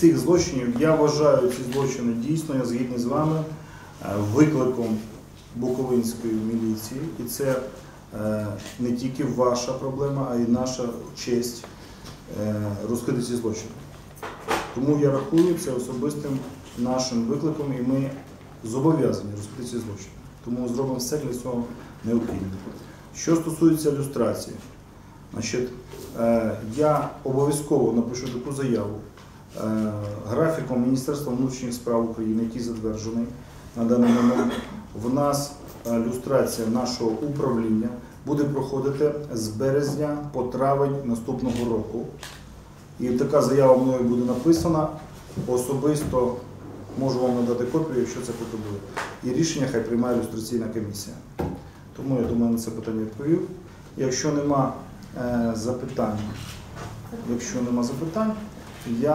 цих злочинів я вважаю ці злочини дійсно, я згідний з вами, е, викликом Буковинської міліції. І це е, не тільки ваша проблема, а й наша честь е, розкрити ці злочини. Тому я рахую це особистим нашим викликом, і ми зобов'язані розкрити ці злочини. Тому зробимо все для цього необхідне. Що стосується люстрації, значить, я обов'язково напишу таку заяву графіком Міністерства внутрішніх справ України, який затверджений на даний момент. В нас е, люстрація нашого управління буде проходити з березня по травень наступного року. І така заява мною буде написана. Особисто можу вам надати копію, якщо це потребує. І рішення хай приймає люстраційна комісія. Тому я думаю, на це питання відповів. Якщо нема е, запитань, якщо нема запитань, 水晶